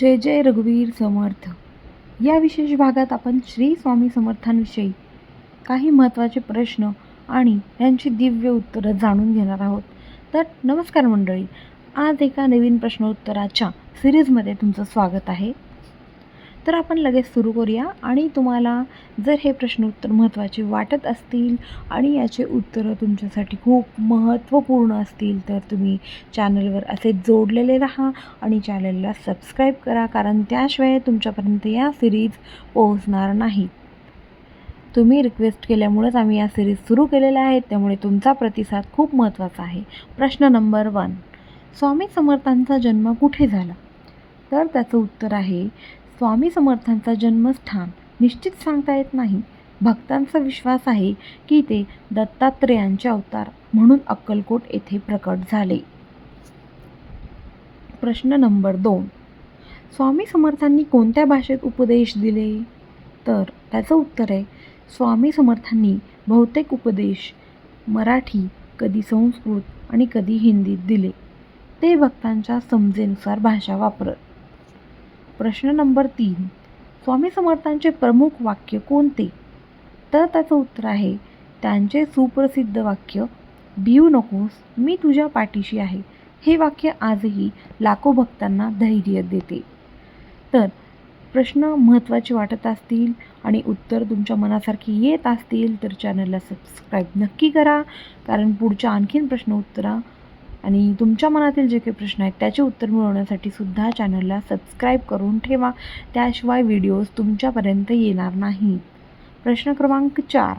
जय जय रघुवीर समर्थ. या विशेष भागात आपण श्री स्वामी समर्थांविषयी काही महत्त्वाचे प्रश्न आणि त्यांची दिव्य उत्तरं जाणून घेणार आहोत. तर नमस्कार मंडळी आज एका नवीन प्रश्नोत्तराच्या सिरीजमध्ये तुमचं स्वागत आहे. तर आपण लगेच सुरू करूया. आणि तुम्हाला जर हे प्रश्न उत्तर महत्त्वाचे वाटत असतील आणि याचे उत्तरं तुमच्यासाठी खूप महत्त्वपूर्ण असतील तर तुम्ही चॅनलवर असे जोडलेले राहा आणि चॅनलला सबस्क्राईब करा कारण त्याशिवाय तुमच्यापर्यंत या सिरीज पोहोचणार नाहीत तुम्ही रिक्वेस्ट केल्यामुळेच आम्ही या सिरीज सुरू केलेल्या आहेत त्यामुळे तुमचा प्रतिसाद खूप महत्त्वाचा आहे. प्रश्न नंबर वन. स्वामी समर्थांचा जन्म कुठे झाला? तर त्याचं उत्तर आहे स्वामी समर्थांचा जन्मस्थान निश्चित सांगता येत नाही. भक्तांचा विश्वास आहे की ते दत्तात्रेयांचे अवतार म्हणून अक्कलकोट येथे प्रकट झाले. प्रश्न नंबर दोन. स्वामी समर्थांनी कोणत्या भाषेत उपदेश दिले? तर त्याचं उत्तर आहे स्वामी समर्थांनी बहुतेक उपदेश मराठी कधी संस्कृत आणि कधी हिंदीत दिले. ते भक्तांच्या समजेनुसार भाषा वापरत. प्रश्न नंबर तीन. स्वामी समर्थांचे प्रमुख वाक्य कोणते? तर त्याचं उत्तर आहे त्यांचे सुप्रसिद्ध वाक्य भिऊ नकोस मी तुझ्या पाठीशी आहे. हे वाक्य आजही लाखो भक्तांना धैर्य देते. तर प्रश्न महत्त्वाचे वाटत असतील आणि उत्तर तुमच्या मनासारखी येत असतील तर चॅनलला सबस्क्राईब नक्की करा. कारण पुढच्या आणखीन प्रश्न उत्तरा आणि तुमच्या मनातील जे काही प्रश्न आहेत त्याचे उत्तर मिळवण्यासाठी सुद्धा चॅनलला सबस्क्राईब करून ठेवा. त्याशिवाय व्हिडिओज तुमच्यापर्यंत येणार नाहीत. प्रश्न क्रमांक चार.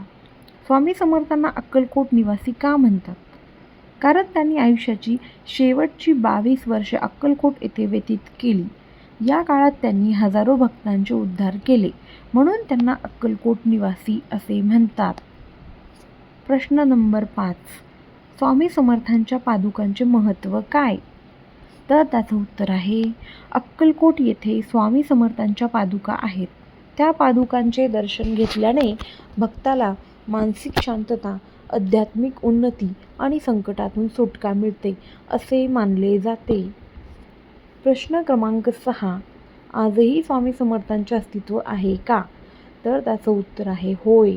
स्वामी समर्थांना अक्कलकोट निवासी का म्हणतात? कारण त्यांनी आयुष्याची शेवटची बावीस वर्षे अक्कलकोट येथे व्यतीत केली. या काळात त्यांनी हजारो भक्तांचे उद्धार केले. म्हणून त्यांना अक्कलकोट निवासी असे म्हणतात. प्रश्न नंबर पाच. स्वामी समर्थांच्या पादुकांचे महत्त्व काय? तर त्याचं उत्तर आहे अक्कलकोट येथे स्वामी समर्थांच्या पादुका आहेत. त्या पादुकांचे दर्शन घेतल्याने भक्ताला मानसिक शांतता आध्यात्मिक उन्नती आणि संकटातून सुटका मिळते असे मानले जाते. प्रश्न क्रमांक सहा आजही स्वामी समर्थांचे अस्तित्व आहे का? तर त्याचं उत्तर आहे होय.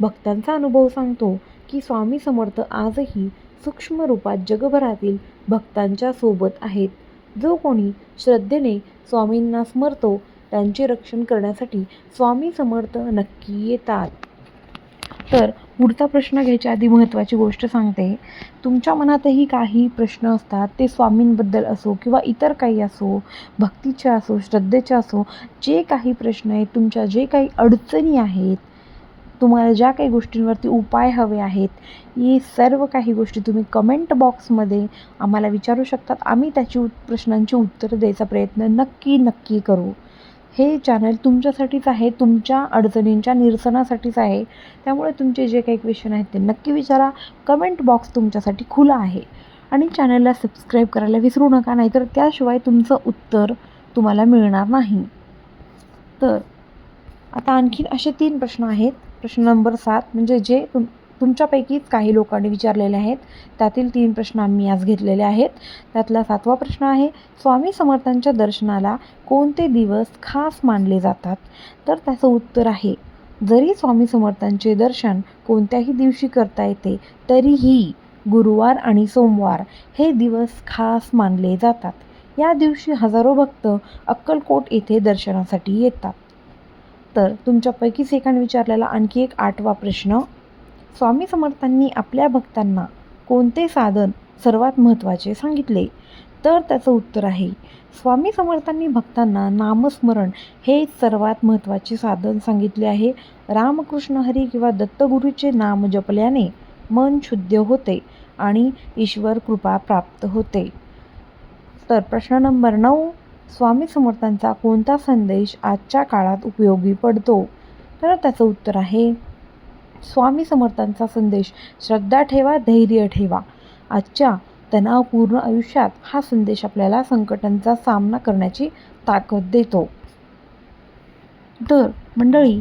भक्तांचा अनुभव सांगतो की स्वामी समर्थ आजही सूक्ष्म रूपात जगभरातील भक्तांच्या सोबत आहेत. जो कोणी श्रद्धेने स्वामींना स्मरतो त्यांचे रक्षण करण्यासाठी स्वामी समर्थ नक्की येतात. तर पुढचा प्रश्न घ्यायच्या आधी महत्त्वाची गोष्ट सांगते. तुमच्या मनातही काही प्रश्न असतात ते स्वामींबद्दल असो किंवा इतर काही असो भक्तीचे असो श्रद्धेचे असो जे काही प्रश्न आहेत तुमच्या जे काही अडचणी आहेत तुम्हाला ज्या काही गोष्टींवरती उपाय हवे आहेत ही सर्व काही गोष्टी तुम्ही कमेंट बॉक्समध्ये आम्हाला विचारू शकतात. आम्ही त्याची उत प्रश्नांची उत्तरं द्यायचा प्रयत्न नक्की नक्की करू. हे चॅनल तुमच्यासाठीच आहे तुमच्या अडचणींच्या निरसनासाठीच आहे. त्यामुळे तुमचे जे काही क्वेश्चन आहेत ते नक्की विचारा. कमेंट बॉक्स तुमच्यासाठी खुला आहे. आणि चॅनलला सबस्क्राईब करायला विसरू नका नाहीतर त्याशिवाय तुमचं उत्तर तुम्हाला मिळणार नाही. तर आता आणखीन असे तीन प्रश्न आहेत. प्रश्न नंबर सात म्हणजे जे तुम तुमच्यापैकीच काही लोकांनी विचारलेले आहेत त्यातील तीन प्रश्न आम्ही आज घेतलेले आहेत. त्यातला सातवा प्रश्न आहे स्वामी समर्थांच्या दर्शनाला कोणते दिवस खास मानले जातात? तर त्याचं उत्तर आहे जरी स्वामी समर्थांचे दर्शन कोणत्याही दिवशी करता येते तरीही गुरुवार आणि सोमवार हे दिवस खास मानले जातात. या दिवशी हजारो भक्त अक्कलकोट येथे दर्शनासाठी येतात. तर तुमच्यापैकीच एकाने विचारलेला आणखी एक आठवा प्रश्न. स्वामी समर्थांनी आपल्या भक्तांना कोणते साधन सर्वात महत्त्वाचे सांगितले? तर त्याचं उत्तर आहे स्वामी समर्थांनी भक्तांना नामस्मरण हे सर्वात महत्त्वाचे साधन सांगितले आहे. रामकृष्ण हरी किंवा दत्तगुरूचे नाम जपल्याने मन शुद्ध होते आणि ईश्वर कृपा प्राप्त होते. तर प्रश्न नंबर नऊ स्वामी समर्थांचा कोणता संदेश आजच्या काळात उपयोगी पडतो? तर त्याचं उत्तर आहे स्वामी समर्थांचा संदेश श्रद्धा ठेवा धैर्य ठेवा. आजच्या तणावपूर्ण आयुष्यात हा संदेश आपल्याला संकटांचा सामना करण्याची ताकद देतो. तर मंडळी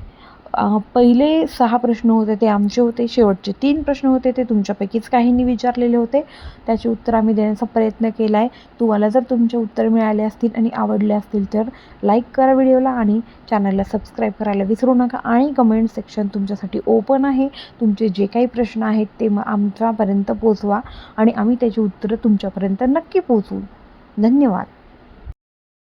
पहिले सहा प्रश्न होते ते आमचे होते शेवटचे तीन प्रश्न होते ते तुमच्यापैकीच काहींनी विचारलेले होते. त्याचे उत्तर आम्ही देण्याचा प्रयत्न केला आहे तुम्हाला जर तुमचे उत्तर मिळाले असतील आणि आवडले असतील तर लाईक करा व्हिडिओला आणि चॅनलला सबस्क्राईब करायला विसरू नका. आणि कमेंट सेक्शन तुमच्यासाठी ओपन आहे. तुमचे जे काही प्रश्न आहेत ते मग आमच्यापर्यंत पोचवा आणि आम्ही त्याची उत्तरं तुमच्यापर्यंत नक्की पोचवू. धन्यवाद.